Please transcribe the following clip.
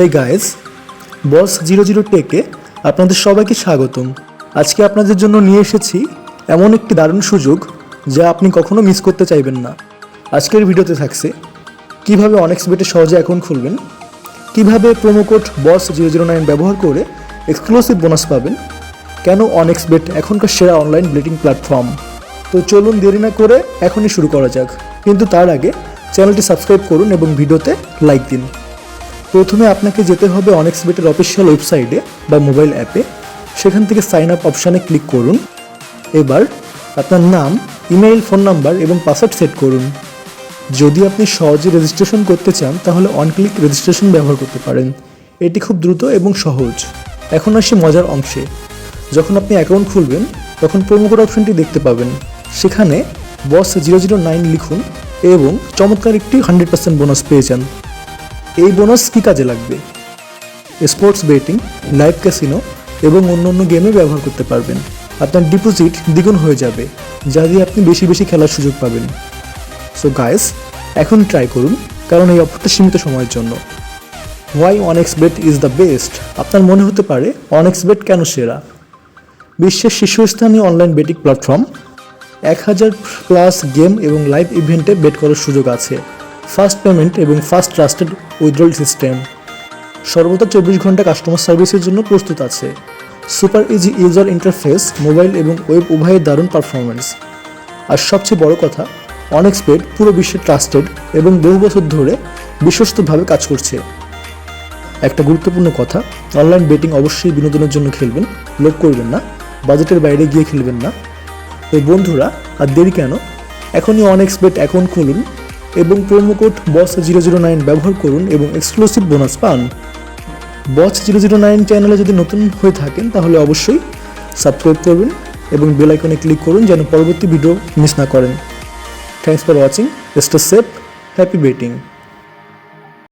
Hey guys boss zero zero টেকে আপনাদের সবাইকে স্বাগতম। আজকে আপনাদের জন্য নিয়ে এসেছি এমন একটি দারুণ সুযোগ যা আপনি কখনো মিস করতে চাইবেন না। আজকের ভিডিওতে থাকছে, কীভাবে অনেক্স বেটে সহজে অ্যাকাউন্ট খুলবেন, কীভাবে promo code boss zero zero nine ব্যবহার করে এক্সক্লুসিভ বোনাস পাবেন, কেন অনেক্স বেট এখনকার সেরা অনলাইন ব্লেটিং প্ল্যাটফর্ম তো চলুন দেরি না করে এখনই শুরু করা যাক। কিন্তু তার আগে চ্যানেলটি সাবস্ক্রাইব করুন এবং ভিডিওতে লাইক দিন। প্রথমে আপনাকে যেতে হবে অনেক্স বেটের অফিসিয়াল ওয়েবসাইটে বা মোবাইল অ্যাপে সেখান থেকে সাইন আপ অপশানে ক্লিক করুন। এবার আপনার নাম ইমেইল ফোন নাম্বার এবং পাসওয়ার্ড সেট করুন। যদি আপনি সহজে রেজিস্ট্রেশন করতে চান, তাহলে অন ক্লিক রেজিস্ট্রেশন ব্যবহার করতে পারেন। এটি খুব দ্রুত এবং সহজ। এখন আসি মজার অংশে। যখন আপনি অ্যাকাউন্ট খুলবেন, তখন কোড অপশনটি দেখতে পাবেন। সেখানে বস জিরো জিরো নাইন লিখুন এবং চমৎকার একটি হান্ড্রেড পার্সেন্ট বোনাস পেয়ে যান। এই বোনাস কী কাজে লাগবে? স্পোর্টস বেটিং লাইভ ক্যাসিনো এবং অন্য অন্য গেমে ব্যবহার করতে পারবেন। আপনার ডিপোজিট দ্বিগুণ হয়ে যাবে, যা দিয়ে আপনি বেশি বেশি খেলার সুযোগ পাবেন। সো গাইস এখন ট্রাই করুন, কারণ এই অফারটা সীমিত সময়ের জন্য। ওয়াই অনেক্স বেট ইজ দ্য বেস্ট আপনার মনে হতে পারে অনেক্স বেট কেন সেরা? বিশ্বের শীর্ষস্থানীয় অনলাইন বেটিং প্ল্যাটফর্ম এক হাজার প্লাস গেম এবং লাইভ ইভেন্টে বেট করার সুযোগ আছে। ফাস্ট পেমেন্ট এবং ফাস্ট ট্রাস্টেড উইথড্রল সিস্টেম। সর্বদা চব্বিশ ঘণ্টা কাস্টমার সার্ভিসের জন্য প্রস্তুত আছে। Super easy user interface, mobile এবং ওয়েব উভয়ের দারুণ পারফরমেন্স আর সবচেয়ে বড় কথা অনেক্সপেড পুরো বিশ্বে ট্রাস্টেড এবং বহু বছর ধরে বিশ্বস্তভাবে কাজ করছে। একটা গুরুত্বপূর্ণ কথা, অনলাইন বেটিং অবশ্যই বিনোদনের জন্য খেলবেন, লোভ করবেন না, বাজেটের বাইরে গিয়ে খেলবেন না। তো বন্ধুরা, আর দেরি কেন? এখনই অনেক্স বেট অ্যাকাউন্ট খুলুন এবং promo code boss zero zero nine ব্যবহার করুন এবং এক্সক্লুসিভ বোনাস পান। বস জিরো জিরো নাইন চ্যানেলে যদি নতুন হয়ে থাকেন, তাহলে অবশ্যই সাবস্ক্রাইব করবেন এবং বেল আইকনে ক্লিক করুন যেন পরবর্তী ভিডিও মিস না করেন। Thanks for watching stay safe happy betting